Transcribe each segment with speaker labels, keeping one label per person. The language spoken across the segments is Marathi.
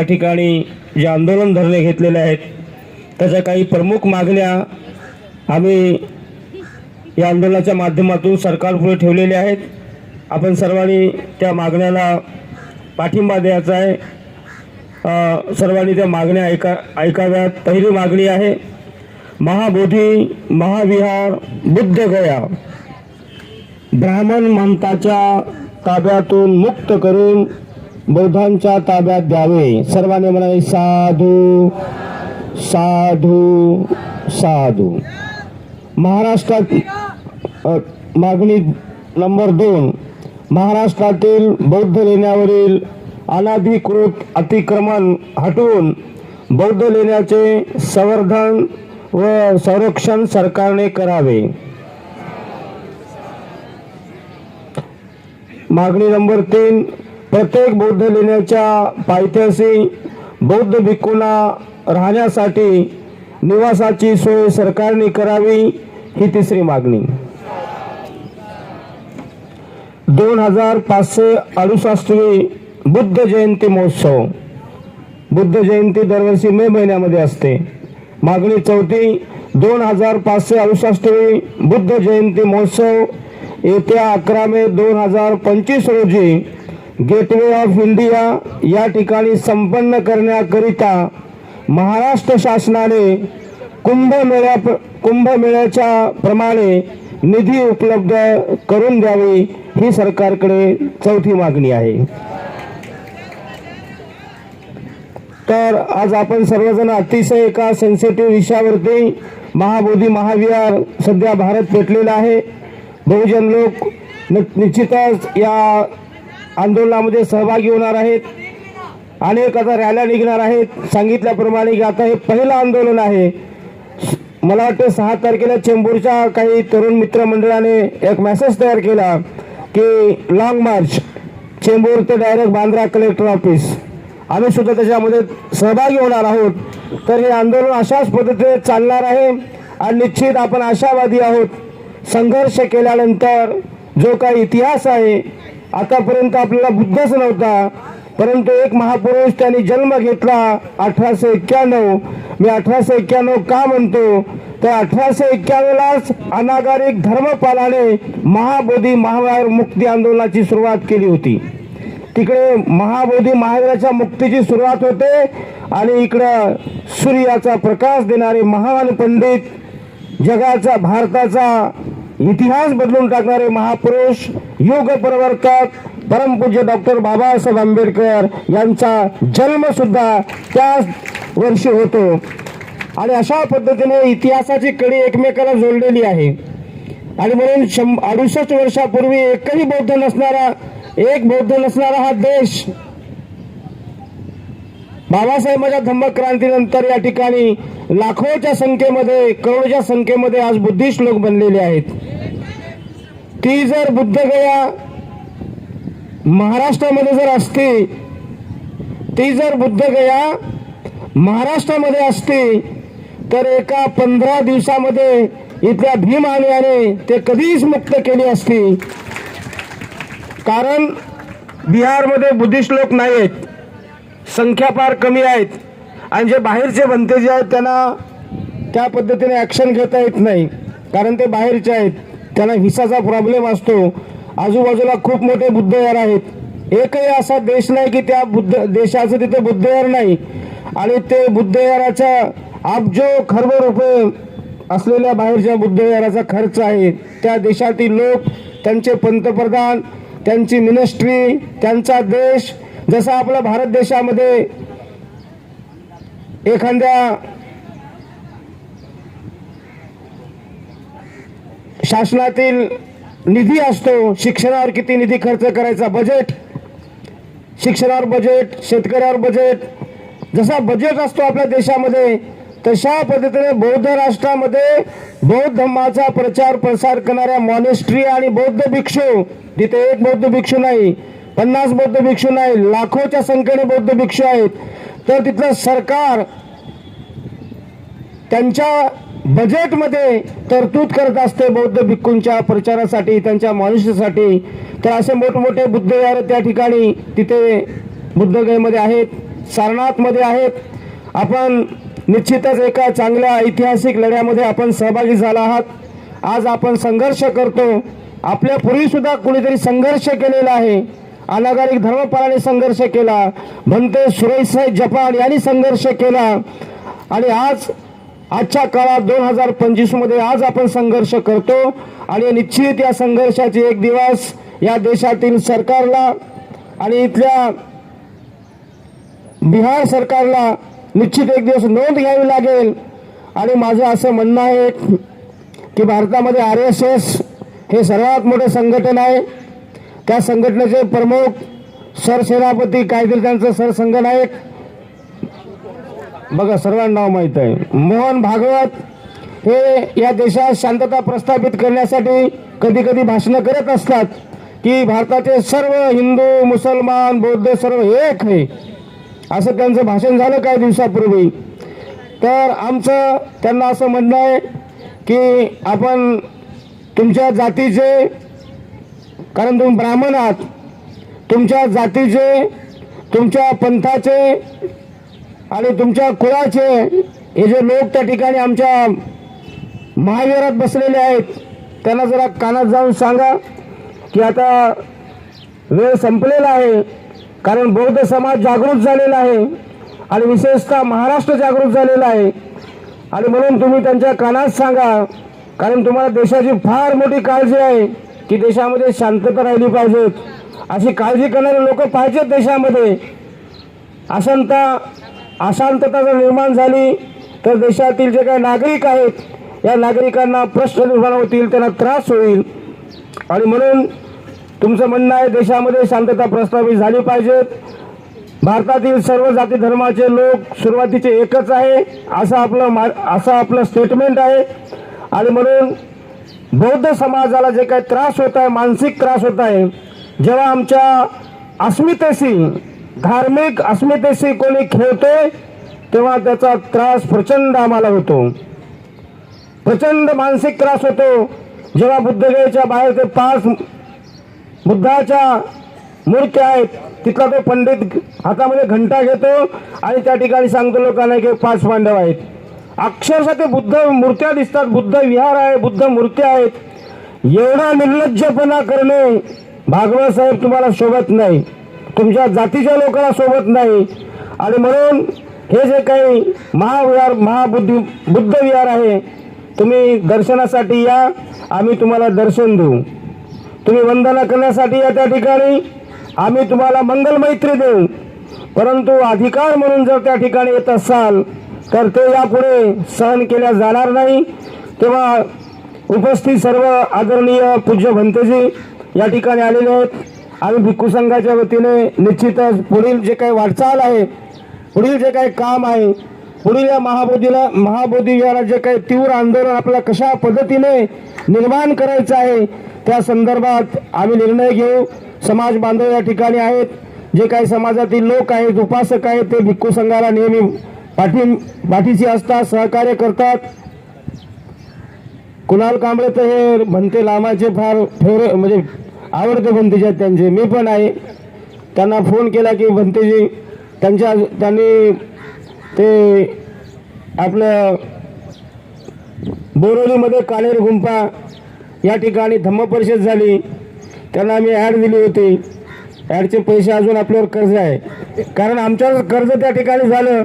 Speaker 1: या ठिकाणी जे आंदोलन धरणे घेतलेले आहेत त्याच्या काही प्रमुख मागण्या आम्ही या आंदोलनाच्या माध्यमातून सरकारपुढे ठेवलेल्या आहेत. आपण सर्वांनी त्या मागण्याला पाठिंबा द्यायचा आहे. सर्वांनी त्या मागण्या ऐका ऐकाव्यात. पहिली मागणी आहे महाबोधी महाविहार बुद्धगया ब्राह्मण मंताच्या ताब्यातून मुक्त करून बौद्धांच्या ताब्यात द्यावे. सर्वांनी म्हणाले साधू साधू साधू. महाराष्ट्रात मागणी नंबर दोन. महाराष्ट्रातील बौद्ध लेण्यावरील अनाधिकृत अतिक्रमण हटवून बौद्ध लेण्याचे संवर्धन व संरक्षण सरकारने करावे. मागणी नंबर तीन प्रत्येक बौद्ध लेण्याच्या पायथ्याशी बौद्ध भिक्खूंना राहण्यासाठी निवासाची सोय सरकारने करावी ही तिसरी मागणी. दोन हजार पाचशे अडुसष्टवी बुद्ध जयंती महोत्सव. बुद्ध जयंती दरवर्षी मे महिन्यामध्ये असते. मागणी चौथी दोन हजार पाचशे अडुसष्टवी बुद्ध जयंती महोत्सव येत्या अकरा मे दोन हजार पंचवीस रोजी गेटवे ऑफ इंडिया या ठिकाणी संपन्न करण्याकरिता महाराष्ट्र शासनाने कुंभमेळ्या कुंभमेळ्याच्या प्रमाणे निधी उपलब्ध करून द्यावी ही सरकारकडे चौथी मागणी आहे. तर आज आपण सर्वजण अतिशय एका सेन्सिटिव्ह विषयावरती महाबोधी महाविहार सध्या भारत पेटलेला आहे. बहुजन लोक न- निश्चितच या आंदोलनामध्ये सहभागी होणार आहेत. अनेक आता रॅल्या निघणार आहेत. सांगितल्याप्रमाणे की आता हे पहिलं आंदोलन आहे. मला वाटतं सहा तारखेला चेंबूरच्या काही तरुण मित्रमंडळाने एक मेसेज तयार केला की लाँग मार्च चेंबूर ते डायरेक्ट बांद्रा कलेक्टर ऑफिस आम्ही सुद्धा त्याच्यामध्ये सहभागी होणार आहोत. तर हे आंदोलन अशाच पद्धतीने चालणार आहे आणि निश्चित आपण आशावादी आहोत. संघर्ष केल्यानंतर जो काही इतिहास आहे आतापर्यंत आपल्याला बुद्धच नव्हता. परंतु एक महापुरुष त्यांनी जन्म घेतला अठराशे एक्क्याण्णव. मी अठराशे एक्क्याण्णव का म्हणतो? तर अठराशे एक्क्याण्णवलाच अनागारिक धर्मपालाने महाबोधी महावीर मुक्ती आंदोलनाची सुरुवात केली होती. तिकडे महाबोधी महावीराच्या मुक्तीची सुरुवात होते आणि इकडं सूर्याचा प्रकाश देणारे महान पंडित जगाचा भारताचा इतिहास बदलून टाकणारे महापुरुष युग प्रवर्तक परमपूज्य डॉक्टर बाबासाहेब आंबेडकर यांचा जन्म सुद्धा त्याच वर्षी होतो. आणि अशा पद्धतीने इतिहासाची कडी एकमेकाला जोडलेली आहे. आणि म्हणून शं अडुसष्ट वर्षापूर्वी एकही बौद्ध नसणारा एक बौद्ध नसणारा हा देश बाबासाहेबांच्या धम्मक क्रांतीनंतर या ठिकाणी लाखोच्या संख्येमध्ये करोडच्या संख्येमध्ये आज बुद्धिस्ट लोक बनलेले आहेत. ती जर बुद्धगया महाराष्ट्रामध्ये जर असती ती जर बुद्धगया महाराष्ट्रामध्ये असती तर एका पंधरा दिवसामध्ये इथल्या भीम ते कधीच मुक्त केली असती. कारण बिहारमध्ये बुद्धिस्ट लोक नाही आहेत संख्या फार कमी आहेत. आणि जे बाहेरचे बनते जे आहेत त्यांना त्या पद्धतीने ॲक्शन घेता येत नाही. कारण ते बाहेरचे आहेत. त्यांना व्हिसाचा प्रॉब्लेम असतो. आजूबाजूला खूप मोठे बुद्धविहार आहेत. एकही असा देश नाही की त्या बुद्ध देशाचं तिथे बुद्धविहार नाही. आणि ते बुद्धविहाराचा अब्जो खर्ब रुपये असलेल्या बाहेरच्या बुद्धविहाराचा खर्च आहे. त्या देशातील लोक त्यांचे पंतप्रधान त्यांची मिनिस्ट्री त्यांचा देश जसा आपला भारत देशामध्ये एखाद्या शासनातील निधी असतो. शिक्षणावर किती निधी खर्च करायचा? बजेट शिक्षणावर बजेट शेतकऱ्यावर बजेट जसा बजेट असतो आपल्या देशामध्ये तशा पद्धतीने बौद्ध राष्ट्रामध्ये बौद्ध धर्माचा प्रचार प्रसार करणाऱ्या मॉनेस्ट्री आणि बौद्ध भिक्षू तिथे एक बौद्ध भिक्षू नाही पन्नास बौद्ध भिक्षू नाही लाखोच्या संख्येने बौद्ध भिक्षू आहेत. तर तिथलं सरकार त्यांच्या बजेटमध्ये तरतूद करत असते बौद्ध भिक्खूंच्या प्रचारासाठी त्यांच्या मनुष्यासाठी. तर असे मोठमोठे बुद्धविहार त्या ठिकाणी तिथे बुद्धगयमध्ये आहेत सारनाथमध्ये आहेत. आपण निश्चितच एका चांगल्या ऐतिहासिक लढ्यामध्ये आपण सहभागी झाला आहात. आज आपण संघर्ष करतो. आपल्या कुणीतरी संघर्ष केलेला आहे. अनागारिक धर्मपालाने संघर्ष केला. भंते सुरेश जपान यांनी संघर्ष केला. आणि आज आजच्या काळात दोन हजार पंचवीसमध्ये आज आपण संघर्ष करतो आणि निश्चित या संघर्षाचे एक दिवस या देशातील सरकारला आणि इथल्या बिहार सरकारला निश्चित एक दिवस नोंद घ्यावी लागेल. आणि माझं असं म्हणणं आहे की भारतामध्ये आर एस एस हे सर्वात मोठे संघटन आहे. त्या संघटनेचे प्रमुख सरसेनापती काहीतरी त्यांचं सरसंघनायक बघा सर्वांना नाव माहीत आहे. मोहन भागवत हे या देशात शांतता प्रस्थापित करण्यासाठी कधी कधी भाषणं करत असतात की भारताचे सर्व हिंदू मुसलमान बौद्ध सर्व एक आहे. असं त्यांचं भाषण झालं काही दिवसापूर्वी. तर आमचं त्यांना असं म्हणणं आहे की आपण तुमच्या जातीचे कारण तुम्ही ब्राह्मण आहात तुमच्या जातीचे तुमच्या पंथाचे आणि तुमच्या कुळाचे हे जे लोक त्या ठिकाणी आमच्या महावीरात बसलेले आहेत त्यांना जरा कानात जाऊन सांगा की आता वेळ संपलेला आहे कारण बौद्ध समाज जागृत झालेला आहे आणि विशेषतः महाराष्ट्र जागृत झालेला आहे. आणि म्हणून तुम्ही त्यांच्या कानात सांगा कारण तुम्हाला देशाची फार मोठी काळजी आहे की देशामध्ये शांतता राहिली पाहिजेत. अशी काळजी करणारे लोक पाहिजेत देशामध्ये. असंता अशांतता जर निर्माण झाली तर देशातील जे काही नागरिक आहेत या नागरिकांना प्रश्न निर्माण होतील त्यांना त्रास होईल. आणि म्हणून तुमचं म्हणणं आहे देशामध्ये शांतता प्रस्थापित झाली पाहिजेत भारतातील सर्व जाती धर्माचे लोक सुरुवातीचे एकच आहे असं आपलं मा असं आपलं स्टेटमेंट आहे. आणि म्हणून बौद्ध समाजाला जे काही त्रास होत आहे मानसिक त्रास होत आहे जेव्हा आमच्या अस्मितेशी धार्मिक अस्मितेशी कोणी खेळतोय तेव्हा त्याचा त्रास प्रचंड आम्हाला होतो. प्रचंड मानसिक त्रास होतो. जेव्हा बुद्धगयेच्या बाहेर ते पाच बुद्धाच्या मूर्त्या आहेत तिथला तो पंडित हातामध्ये घंटा घेतो आणि त्या ठिकाणी सांगतो लोकांना की पाच पांडव आहेत. अक्षरशः ते बुद्ध मूर्त्या दिसतात बुद्ध विहार आहे बुद्ध मूर्त्या आहेत. एवढा निर्लज्जपणा करणे भागवत साहेब तुम्हाला शोभत नाही. तुमच्या जातीच्या लोकांना सोबत नाही. आणि म्हणून हे जे काही महाविहार महाबुद्धी बुद्ध विहार आहे तुम्ही दर्शनासाठी या आम्ही तुम्हाला दर्शन देऊ. तुम्ही वंदना करण्यासाठी या त्या ठिकाणी आम्ही तुम्हाला मंगल मैत्री देऊ. परंतु अधिकार म्हणून जर त्या ठिकाणी येत असाल तर ते यापुढे सहन केल्या जाणार नाही. तेव्हा उपस्थित सर्व आदरणीय पूज्य भंतेजी या ठिकाणी आलेले आहेत. आम्ही भिक्खू संघाच्या वतीने निश्चितच पुढील जे काही वाटचाल आहे पुढील जे काही काम आहे पुढील या महाबोधीला महाबोधी याला जे काही तीव्र आंदोलन आपल्याला कशा पद्धतीने निर्माण करायचं आहे त्या संदर्भात आम्ही निर्णय घेऊ. समाज बांधव या ठिकाणी आहेत. जे काही समाजातील लोक आहेत उपासक आहेत ते भिक्खू संघाला नेहमी पाठी पाठीशी असतात सहकार्य करतात. कुणाल कांबळे तर हे म्हणते लामाचे फार फेवरे म्हणजे आवडतं भंतेचे त्यांचे. मी पण आहे. त्यांना फोन केला की भंतेजी त्यांच्या त्यांनी ते आपलं बोरोलीमध्ये कानेर गुंपा या ठिकाणी धम्म परिषद झाली. त्यांना आम्ही ॲड दिली होती. ॲडचे पैसे अजून आपल्यावर कर्ज आहे. कारण आमच्यावर कर्ज त्या ठिकाणी झालं.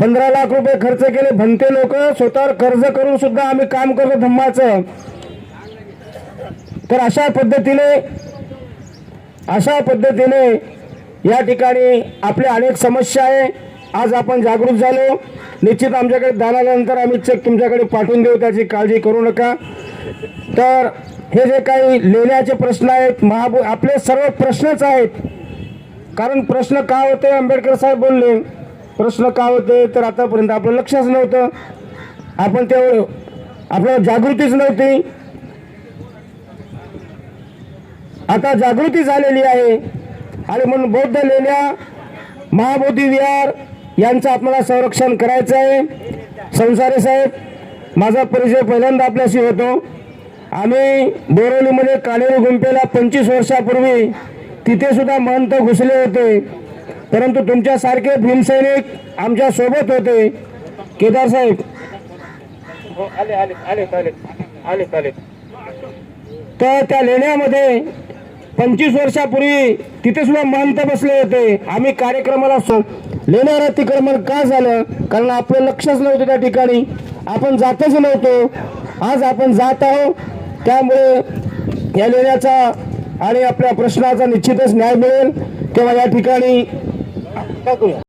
Speaker 1: पंधरा लाख रुपये खर्च केले. भंते लोक स्वतःवर कर्ज करून सुद्धा आम्ही काम करतो धम्माचं. तर अशा पद्धतीने अशा पद्धतीने या ठिकाणी आपल्या अनेक समस्या आहे. आज आपण जागृत झालो. निश्चित आमच्याकडे दानानंतर आम्ही चेक तुमच्याकडे पाठवून देऊ त्याची काळजी करू नका. तर हे जे काही लेण्याचे प्रश्न आहेत महाबो आपले सर्व प्रश्नच आहेत. कारण प्रश्न का होते? आंबेडकर साहेब बोलले प्रश्न का होते? तर आतापर्यंत आपलं लक्षच नव्हतं. आपण तेवढं आपल्याला जागृतीच नव्हती. आता जागृती झालेली आहे. आणि म्हणून बौद्ध लेण्या महाबोधी विहार यांचं आपल्याला संरक्षण करायचं आहे. संसारे साहेब माझा परिचय पहिल्यांदा आपल्याशी होतो. आम्ही बोरवलीमध्ये कानेरी गुंपेला पंचवीस वर्षापूर्वी तिथे सुद्धा महंत घुसले होते. परंतु तुमच्यासारखे भीमसैनिक आमच्यासोबत होते. केदार साहेब.
Speaker 2: हो आले आले आले आले आले आले
Speaker 1: तर त्या लेण्यामध्ये पंचवीस वर्षापूर्वी तिथे सुद्धा महंत बसले होते. आम्ही कार्यक्रमाला सो लेण्यावर अतिक्रमण का झालं? कारण आपलं लक्षच नव्हतं त्या ठिकाणी. आपण जातच नव्हतो. आज आपण जात आहोत. त्यामुळे या लेण्याचा आणि आपल्या प्रश्नाचा निश्चितच न्याय मिळेल. तेव्हा या ठिकाणी